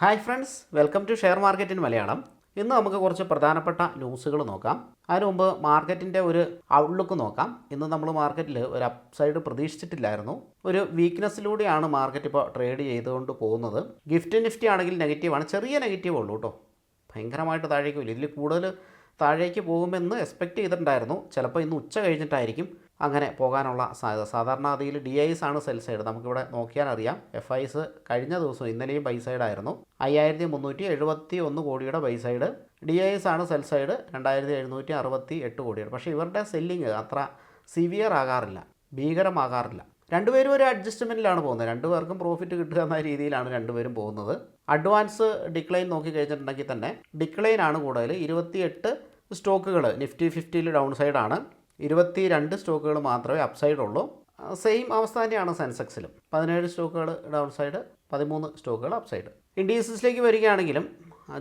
Hi friends welcome to share market in Malayalam. ഇന്ന് നമുക്ക് കുറച്ച് പ്രധാനപ്പെട്ട ന്യൂസുകൾ നോക്കാം. അതിനു മുമ്പ് മാർക്കറ്റിന്റെ ഒരു ഔട്ട്ലുക്ക് നോക്കാം. ഇന്ന് നമ്മൾ മാർക്കറ്റിൽ ഒരു അപ്സൈഡ് പ്രതീക്ഷിച്ചിട്ടില്ലായിരുന്നു. ഒരു വീക്ക്നെസ്സിലൂടെയാണ് മാർക്കറ്റ് ഇപ്പോൾ ട്രേഡ് ചെയ്തുകൊണ്ട് പോകുന്നത്. ഗിഫ്റ്റ് നിഫ്റ്റി ആണെങ്കിൽ നെഗറ്റീവാണ് ചെറിയ നെഗറ്റീവ് ഉള്ളൂ കേട്ടോ ഭയങ്കരമായിട്ട് താഴേക്ക് വരും. ഇതിൽ കൂടുതൽ താഴേക്ക് പോകുമെന്ന് എക്സ്പെക്റ്റ് ചെയ്തിട്ടുണ്ടായിരുന്നു. ചിലപ്പോൾ ഇന്ന് ഉച്ച കഴിഞ്ഞിട്ടായിരിക്കും. അങ്ങനെ പോകാനുള്ള സാധ്യത. സാധാരണ അതിൽ ഡി ഐസ് ആണ് സെൽ സൈഡ് നമുക്കിവിടെ നോക്കിയാൽ അറിയാം. എഫ് ഐസ് കഴിഞ്ഞ ദിവസം ഇന്നലെയും ബൈ സൈഡായിരുന്നു അയ്യായിരത്തി മുന്നൂറ്റി എഴുപത്തി ഒന്ന് കോടിയുടെ ബൈ സൈഡ് ഡി ഐസ് ആണ് സെൽ സൈഡ് രണ്ടായിരത്തി എഴുന്നൂറ്റി അറുപത്തി എട്ട് കോടിയുടെ. പക്ഷേ ഇവരുടെ സെല്ലിങ് അത്ര സിവിയർ ആകാറില്ല. ഭീകരമാകാറില്ല. രണ്ടുപേരും ഒരു അഡ്ജസ്റ്റ്മെന്റിലാണ് പോകുന്നത്. രണ്ടുപേർക്കും പ്രോഫിറ്റ് കിട്ടുക എന്ന രീതിയിലാണ് രണ്ടുപേരും പോകുന്നത്. അഡ്വാൻസ് ഡിക്ലൈൻ നോക്കി കഴിഞ്ഞിട്ടുണ്ടെങ്കിൽ തന്നെ ഡിക്ലൈൻ ആണ് കൂടുതൽ. ഇരുപത്തിയെട്ട് സ്റ്റോക്കുകൾ നിഫ്റ്റി ഫിഫ്റ്റിയിൽ ഡൗൺ സൈഡാണ് ഇരുപത്തി രണ്ട് സ്റ്റോക്കുകൾ മാത്രമേ അപ്സൈഡ് ഉള്ളൂ. സെയിം അവസ്ഥ തന്നെയാണ് സെൻസെക്സിലും. പതിനേഴ് സ്റ്റോക്കുകൾ ഡൗൺ സൈഡ് പതിമൂന്ന് സ്റ്റോക്കുകൾ അപ്സൈഡ് സൈഡ് ഇൻഡീസസിലേക്ക് വരികയാണെങ്കിലും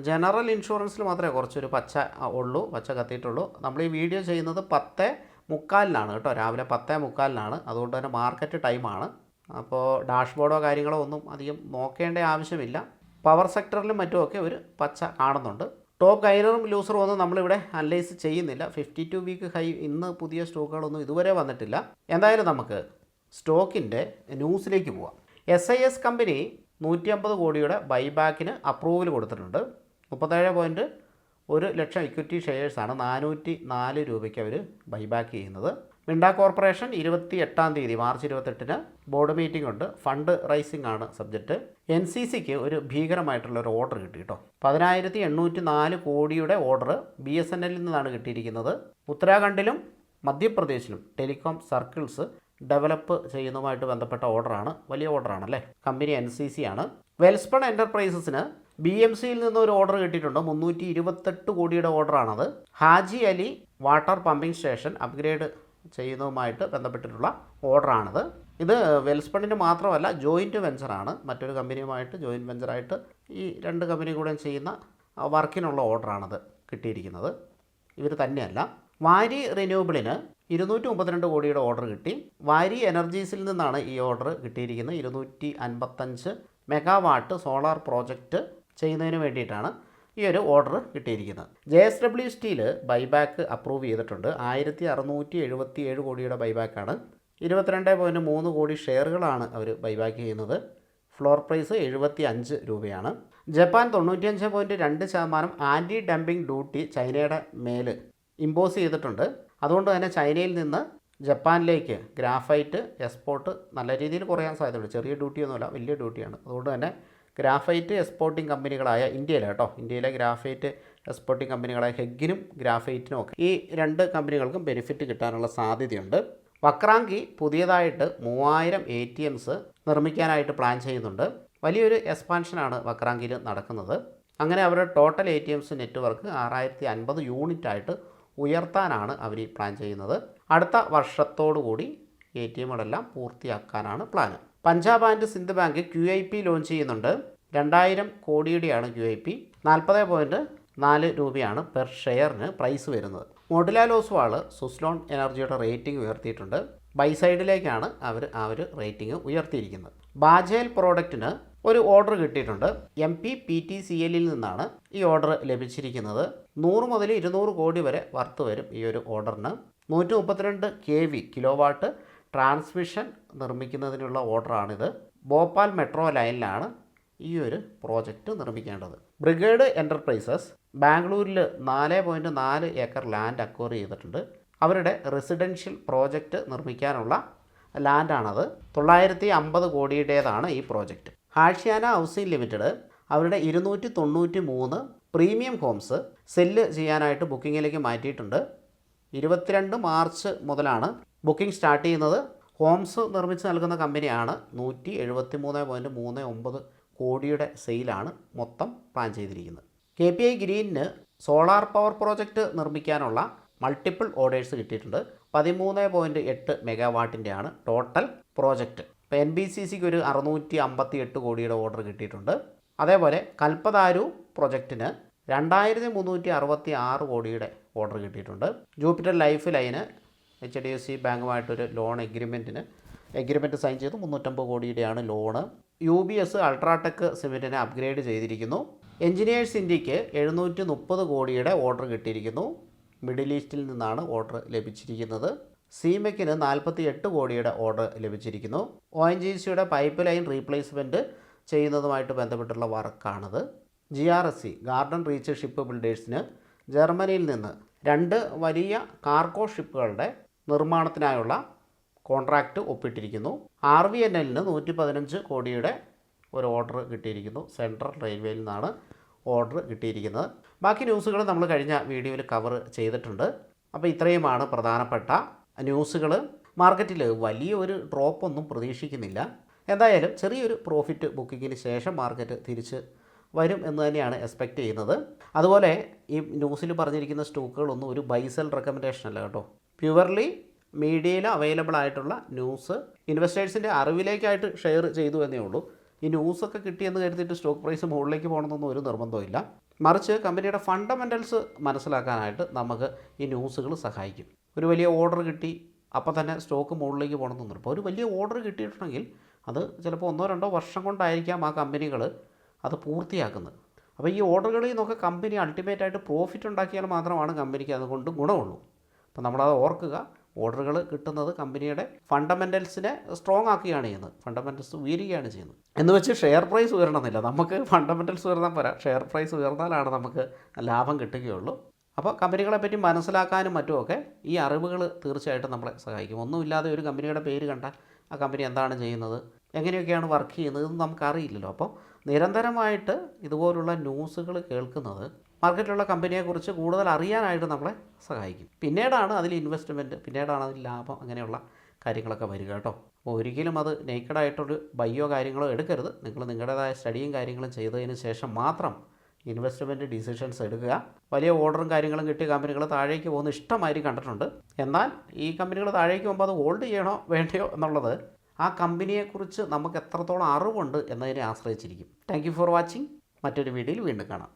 ജനറൽ ഇൻഷുറൻസിൽ മാത്രമേ കുറച്ചൊരു പച്ച ഉള്ളൂ പച്ച കത്തിയിട്ടുള്ളൂ. നമ്മൾ ഈ വീഡിയോ ചെയ്യുന്നത് പത്ത് മുക്കാലിനാണ് കേട്ടോ. രാവിലെ പത്തേ മുക്കാലിനാണ്. അതുകൊണ്ട് തന്നെ മാർക്കറ്റ് ടൈമാണ് അപ്പോൾ ഡാഷ്ബോർഡോ കാര്യങ്ങളോ ഒന്നും അധികം നോക്കേണ്ട ആവശ്യമില്ല. പവർ സെക്ടറിലും മറ്റുമൊക്കെ ഒരു പച്ച കാണുന്നുണ്ട്. ടോപ്പ് ഗൈനറും ലൂസറും ഒന്നും നമ്മളിവിടെ അനലൈസ് ചെയ്യുന്നില്ല. ഫിഫ്റ്റി ടു വീക്ക് ഹൈ ഇന്ന് പുതിയ സ്റ്റോക്കുകളൊന്നും ഇതുവരെ വന്നിട്ടില്ല. എന്തായാലും നമുക്ക് സ്റ്റോക്കിന്റെ ന്യൂസിലേക്ക് പോവാം. എസ് ഐ എസ് കമ്പനി നൂറ്റി അമ്പത് കോടിയുടെ ബൈബാക്കിന് അപ്രൂവൽ കൊടുത്തിട്ടുണ്ട്. മുപ്പത്തേഴ് പോയിന്റ് ഒരു ലക്ഷം ഇക്വിറ്റി ഷെയർസാണ് നാനൂറ്റി നാല് രൂപയ്ക്ക് അവർ ബൈബാക്ക് ചെയ്യുന്നത്. മിണ്ട കോർപ്പറേഷൻ ഇരുപത്തി എട്ടാം തീയതി മാർച്ച് ഇരുപത്തെട്ടിന് ബോർഡ് മീറ്റിംഗ് ഉണ്ട്. ഫണ്ട് റൈസിംഗ് ആണ് സബ്ജക്റ്റ് എൻ സി സിക്ക് ഒരു ഭീകരമായിട്ടുള്ള ഒരു ഓർഡർ കിട്ടി കേട്ടോ. പതിനായിരത്തി എണ്ണൂറ്റി നാല് കോടിയുടെ ഓർഡർ ബി എസ് എൻ എല്ലിൽ നിന്നാണ് കിട്ടിയിരിക്കുന്നത്. ഉത്തരാഖണ്ഡിലും മധ്യപ്രദേശിലും ടെലികോം സർക്കിൾസ് ഡെവലപ്പ് ചെയ്യുന്നതുമായിട്ട് ബന്ധപ്പെട്ട ഓർഡറാണ്. വലിയ ഓർഡറാണല്ലേ? കമ്പനി എൻ സി സി ആണ് വെൽസ്പൺ എന്റർപ്രൈസസിന് ബി എം സിയിൽ നിന്ന് ഒരു ഓർഡർ കിട്ടിയിട്ടുണ്ട്. മുന്നൂറ്റി ഇരുപത്തെട്ട് കോടിയുടെ ഓർഡറാണത്. Haji Ali water pumping station upgrade ചെയ്യുന്നതുമായിട്ട് ബന്ധപ്പെട്ടിട്ടുള്ള ഓർഡറാണിത്. ഇത് വെൽസ്പണിന് മാത്രമല്ല ജോയിന്റ് വെഞ്ചറാണ് മറ്റൊരു കമ്പനിയുമായിട്ട് ജോയിന്റ് വെഞ്ചറായിട്ട് ഈ രണ്ട് കമ്പനി കൂടെ ചെയ്യുന്ന വർക്കിനുള്ള ഓർഡറാണത് കിട്ടിയിരിക്കുന്നത്. ഇവർ തന്നെയല്ല. വാരി റിന്യൂവബിളിന് ഇരുന്നൂറ്റി മുപ്പത്തിരണ്ട് കോടിയുടെ ഓർഡർ കിട്ടി. വാരി എനർജീസിൽ നിന്നാണ് ഈ ഓർഡർ കിട്ടിയിരിക്കുന്നത്. ഇരുന്നൂറ്റി അൻപത്തഞ്ച് മെഗാവാട്ട് സോളാർ പ്രോജക്റ്റ് ചെയ്യുന്നതിന് വേണ്ടിയിട്ടാണ്. ഈ ഒരു ഓർഡർ കിട്ടിയിരിക്കുന്നത്. J S W steel buyback approve ചെയ്തിട്ടുണ്ട്. ആയിരത്തി അറുന്നൂറ്റി എഴുപത്തി ഏഴ് കോടിയുടെ ബൈബാക്കാണ് ഇരുപത്തിരണ്ട് പോയിന്റ് മൂന്ന് കോടി ഷെയറുകളാണ് അവർ ബൈബാക്ക് ചെയ്യുന്നത്. ഫ്ലോർ പ്രൈസ് എഴുപത്തി അഞ്ച് രൂപയാണ്. ജപ്പാൻ തൊണ്ണൂറ്റിയഞ്ച് പോയിന്റ് രണ്ട് ശതമാനം ആന്റി ഡംപിംഗ് ഡ്യൂട്ടി ചൈനയുടെ മേൽ ഇമ്പോസ് ചെയ്തിട്ടുണ്ട്. അതുകൊണ്ട് തന്നെ ചൈനയിൽ നിന്ന് ജപ്പാനിലേക്ക് ഗ്രാഫൈറ്റ് എക്സ്പോർട്ട് നല്ല രീതിയിൽ കുറയാൻ സാധ്യതയുണ്ട്. ചെറിയ ഡ്യൂട്ടിയൊന്നുമല്ല വലിയ ഡ്യൂട്ടിയാണ് അതുകൊണ്ട് തന്നെ ഗ്രാഫൈറ്റ് എക്സ്പോർട്ടിംഗ് കമ്പനികളായ ഇന്ത്യയിലെ കേട്ടോ ഇന്ത്യയിലെ ഗ്രാഫൈറ്റ് എക്സ്പോർട്ടിംഗ് കമ്പനികളായ ഹെഗിനും ഗ്രാഫൈറ്റിനും ഒക്കെ ഈ രണ്ട് കമ്പനികൾക്കും ബെനിഫിറ്റ് കിട്ടാനുള്ള സാധ്യതയുണ്ട്. വക്രാങ്കി പുതിയതായിട്ട് മൂവായിരം എ ടി എംസ് നിർമ്മിക്കാനായിട്ട് പ്ലാൻ ചെയ്യുന്നുണ്ട്. വലിയൊരു എക്സ്പാൻഷനാണ് വക്രാങ്കിയിൽ നടക്കുന്നത്. അങ്ങനെ അവരുടെ total A T Ms network ആറായിരത്തി അൻപത് യൂണിറ്റായിട്ട് ഉയർത്താനാണ് അവർ പ്ലാൻ ചെയ്യുന്നത്. അടുത്ത വർഷത്തോടു കൂടി എ ടി എമ്മുകളെല്ലാം പൂർത്തിയാക്കാനാണ് plan Punjab and Sind bank Q I P launch ചെയ്യുന്നുണ്ട്. രണ്ടായിരം കോടിയുടെയാണ് ക്യു ഐ പി. നാൽപ്പത് പോയിന്റ് നാല് രൂപയാണ് പെർ ഷെയറിന് പ്രൈസ് വരുന്നത്. മോഡിലാൽ ഓസ്വാൾ സുസ്ലോൺ എനർജിയുടെ റേറ്റിംഗ് ഉയർത്തിയിട്ടുണ്ട്. ബൈ സൈഡിലേക്കാണ് അവർ ആ ഒരു റേറ്റിംഗ് ഉയർത്തിയിരിക്കുന്നത്. ബാജേൽ പ്രോഡക്റ്റിന് ഒരു ഓർഡർ കിട്ടിയിട്ടുണ്ട്. M P P T C എല്ലിൽ നിന്നാണ് ഈ ഓർഡർ ലഭിച്ചിരിക്കുന്നത്. നൂറ് മുതൽ ഇരുന്നൂറ് കോടി വരെ വർത്ത് വരും ഈ ഒരു ഓർഡറിന്. നൂറ്റി മുപ്പത്തിരണ്ട് K V kilowatt transmission നിർമ്മിക്കുന്നതിനുള്ള ഓർഡറാണിത്. ഭോപ്പാൽ മെട്രോ ലൈനിലാണ് ഈ ഒരു പ്രോജക്റ്റ് നിർമ്മിക്കേണ്ടത്. ബ്രിഗേഡ് എന്റർപ്രൈസസ് ബാംഗ്ലൂരിൽ നാല് പോയിന്റ് നാല് ഏക്കർ ലാൻഡ് അക്വയർ ചെയ്തിട്ടുണ്ട്. അവരുടെ റെസിഡൻഷ്യൽ പ്രോജക്റ്റ് നിർമ്മിക്കാനുള്ള ലാൻഡാണത്. തൊള്ളായിരത്തി അമ്പത് കോടിയുടേതാണ് ഈ പ്രോജക്റ്റ്. ഹാഷ്യാന ഹൗസിംഗ് ലിമിറ്റഡ് അവരുടെ ഇരുന്നൂറ്റി തൊണ്ണൂറ്റി മൂന്ന് പ്രീമിയം ഹോംസ് സെല്ല് ചെയ്യാനായിട്ട് ബുക്കിങ്ങിലേക്ക് മാറ്റിയിട്ടുണ്ട്. ഇരുപത്തിരണ്ട് മാർച്ച് മുതലാണ് ബുക്കിംഗ് സ്റ്റാർട്ട് ചെയ്യുന്നത് ഹോംസ് നിർമ്മിച്ച് നൽകുന്ന കമ്പനിയാണ്. നൂറ്റി എഴുപത്തി മൂന്ന് പോയിന്റ് മൂന്ന് ഒമ്പത് കോടിയുടെ സെയിലാണ് മൊത്തം പ്ലാൻ ചെയ്തിരിക്കുന്നത്. കെ പി ഐ ഗ്രീനിന് സോളാർ പവർ പ്രോജക്റ്റ് നിർമ്മിക്കാനുള്ള മൾട്ടിപ്പിൾ ഓർഡേഴ്സ് കിട്ടിയിട്ടുണ്ട്. പതിമൂന്ന് പോയിന്റ് എട്ട് മെഗാവാട്ടിന്റെയാണ് ടോട്ടൽ പ്രോജക്റ്റ്. ഇപ്പോൾ എൻ ബി സി സിക്ക് ഒരു അറുന്നൂറ്റി അമ്പത്തി എട്ട് കോടിയുടെ ഓർഡർ കിട്ടിയിട്ടുണ്ട്. അതേപോലെ കൽപ്പതാരു പ്രൊജക്റ്റിന് രണ്ടായിരത്തി മുന്നൂറ്റി അറുപത്തി ആറ് കോടിയുടെ ഓർഡർ കിട്ടിയിട്ടുണ്ട്. Jupiter life line H D F C ബാങ്കുമായിട്ടൊരു ലോൺ എഗ്രിമെന്റിന് എഗ്രിമെന്റ് സൈൻ ചെയ്ത് മുന്നൂറ്റമ്പത് കോടിയുടെയാണ് loan. U B S UltraTech സിമെന്റിനെ upgrade ചെയ്തിരിക്കുന്നു. എഞ്ചിനീയേഴ്സ് ഇന്ത്യയ്ക്ക് എഴുന്നൂറ്റി മുപ്പത് കോടിയുടെ ഓർഡർ കിട്ടിയിരിക്കുന്നു. മിഡിൽ ഈസ്റ്റിൽ നിന്നാണ് ഓർഡർ ലഭിച്ചിരിക്കുന്നത്. സീമയ്ക്കിന് നാൽപ്പത്തി എട്ട് കോടിയുടെ ഓർഡർ ലഭിച്ചിരിക്കുന്നു. ഒ എൻ ജി സിയുടെ പൈപ്പ് ലൈൻ റീപ്ലേസ്മെന്റ് ചെയ്യുന്നതുമായിട്ട് ബന്ധപ്പെട്ടുള്ള വർക്കാണത്. G R S C garden reach ship ബിൽഡേഴ്സിന് ജർമ്മനിയിൽ നിന്ന് രണ്ട് വലിയ കാർഗോ ഷിപ്പുകളുടെ നിർമ്മാണത്തിനായുള്ള കോൺട്രാക്റ്റ് ഒപ്പിട്ടിരിക്കുന്നു. ആർ വി എൻ എല്ലിന് നൂറ്റി പതിനഞ്ച് കോടിയുടെ ഒരു ഓർഡർ കിട്ടിയിരിക്കുന്നു. സെൻട്രൽ റെയിൽവേയിൽ നിന്നാണ് ഓർഡർ കിട്ടിയിരിക്കുന്നത്. ബാക്കി ന്യൂസുകൾ നമ്മൾ കഴിഞ്ഞ വീഡിയോയിൽ കവർ ചെയ്തിട്ടുണ്ട്. അപ്പോൾ ഇത്രയുമാണ് പ്രധാനപ്പെട്ട ന്യൂസുകൾ. മാർക്കറ്റിൽ വലിയൊരു ഡ്രോപ്പ് ഒന്നും പ്രതീക്ഷിക്കുന്നില്ല. എന്തായാലും ചെറിയൊരു പ്രോഫിറ്റ് ബുക്കിങ്ങിന് ശേഷം മാർക്കറ്റ് തിരിച്ച് വരും എന്ന് തന്നെയാണ് എക്സ്പെക്റ്റ് ചെയ്യുന്നത്. അതുപോലെ ഈ ന്യൂസിൽ പറഞ്ഞിരിക്കുന്ന സ്റ്റോക്കുകളൊന്നും ഒരു ബൈസൽ റെക്കമെൻഡേഷൻ അല്ല കേട്ടോ. പ്യുവർലി മീഡിയയിൽ അവൈലബിൾ ആയിട്ടുള്ള ന്യൂസ് ഇൻവെസ്റ്റേഴ്സിന്റെ അറിവിലേക്കായിട്ട് ഷെയർ ചെയ്തു എന്നേ ഉള്ളൂ. ഈ ന്യൂസൊക്കെ കിട്ടിയെന്ന് കരുതിയിട്ട് സ്റ്റോക്ക് പ്രൈസ് മുകളിലേക്ക് പോകണമെന്നൊന്നും ഒരു നിർബന്ധമില്ല മറിച്ച് കമ്പനിയുടെ ഫണ്ടമെന്റൽസ് മനസ്സിലാക്കാനായിട്ട് നമുക്ക് ഈ ന്യൂസുകൾ സഹായിക്കും. ഒരു വലിയ ഓർഡർ കിട്ടി അപ്പോൾ തന്നെ സ്റ്റോക്ക് മുകളിലേക്ക് പോകണമെന്നൊന്നും ഇപ്പോൾ ഒരു വലിയ ഓർഡർ കിട്ടിയിട്ടുണ്ടെങ്കിൽ അത് ചിലപ്പോൾ ഒന്നോ രണ്ടോ വർഷം കൊണ്ടായിരിക്കാം ആ കമ്പനികൾ അത് പൂർത്തിയാക്കുന്നത്. അപ്പോൾ ഈ ഓർഡറുകളിൽ നിന്നൊക്കെ കമ്പനി അൾട്ടിമേറ്റ് ആയിട്ട് പ്രോഫിറ്റ് ഉണ്ടാക്കിയാൽ മാത്രമാണ് കമ്പനിക്ക് അതുകൊണ്ട് ഗുണമുള്ളൂ. അപ്പോൾ നമ്മളത് ഓർക്കുക ഓർഡറുകൾ കിട്ടുന്നത് കമ്പനിയുടെ ഫണ്ടമെന്റൽസിനെ സ്ട്രോങ് ആക്കുകയാണ് ചെയ്യുന്നത്. ഫണ്ടമെന്റൽസ് ഉയരുകയാണ് ചെയ്യുന്നത്. എന്ന് വെച്ച് ഷെയർ പ്രൈസ് ഉയരണമെന്നില്ല. നമുക്ക് ഫണ്ടമെന്റൽസ് ഉയർന്നാൽ പോരാ. ഷെയർ പ്രൈസ് ഉയർന്നാലാണ് നമുക്ക് ലാഭം കിട്ടുകയുള്ളൂ. അപ്പോൾ കമ്പനികളെ പറ്റി മനസ്സിലാക്കാനും മറ്റുമൊക്കെ ഈ അറിവുകൾ തീർച്ചയായിട്ടും നമ്മളെ സഹായിക്കും. ഒന്നുമില്ലാതെ ഒരു കമ്പനിയുടെ പേര് കണ്ടാൽ ആ കമ്പനി എന്താണ് ചെയ്യുന്നത് എങ്ങനെയൊക്കെയാണ് വർക്ക് ചെയ്യുന്നത് ഇതൊന്നും നമുക്കറിയില്ലല്ലോ. അപ്പോൾ നിരന്തരമായിട്ട് ഇതുപോലുള്ള ന്യൂസുകൾ കേൾക്കുന്നത് മാർക്കറ്റിലുള്ള കമ്പനിയെക്കുറിച്ച് കൂടുതൽ അറിയാനായിട്ട് നമ്മളെ സഹായിക്കും. പിന്നീടാണ് അതിൽ ഇൻവെസ്റ്റ്മെന്റ് പിന്നീടാണ് അതിൽ ലാഭം അങ്ങനെയുള്ള കാര്യങ്ങളൊക്കെ വരിക കേട്ടോ. അപ്പോൾ ഒരിക്കലും അത് നേക്കഡായിട്ടൊരു ബയ്യോ കാര്യങ്ങളോ എടുക്കരുത്. നിങ്ങൾ നിങ്ങളുടേതായ സ്റ്റഡിയും കാര്യങ്ങളും ചെയ്തതിന് ശേഷം മാത്രം ഇൻവെസ്റ്റ്മെന്റ് ഡിസിഷൻസ് എടുക്കുക. വലിയ ഓർഡറും കാര്യങ്ങളും കിട്ടിയ കമ്പനികൾ താഴേക്ക് പോകുന്ന ഇഷ്ടമായി കണ്ടിട്ടുണ്ട്. എന്നാൽ ഈ കമ്പനികൾ താഴേക്ക് പോകുമ്പോൾ അത് ഹോൾഡ് ചെയ്യണോ വേണ്ടയോ എന്നുള്ളത് ആ കമ്പനിയെക്കുറിച്ച് നമുക്ക് എത്രത്തോളം അറിവുണ്ട് എന്നതിനെ ആശ്രയിച്ചിരിക്കും. താങ്ക് ഫോർ വാച്ചിങ് മറ്റൊരു വീഡിയോയിൽ വീണ്ടും കാണാം.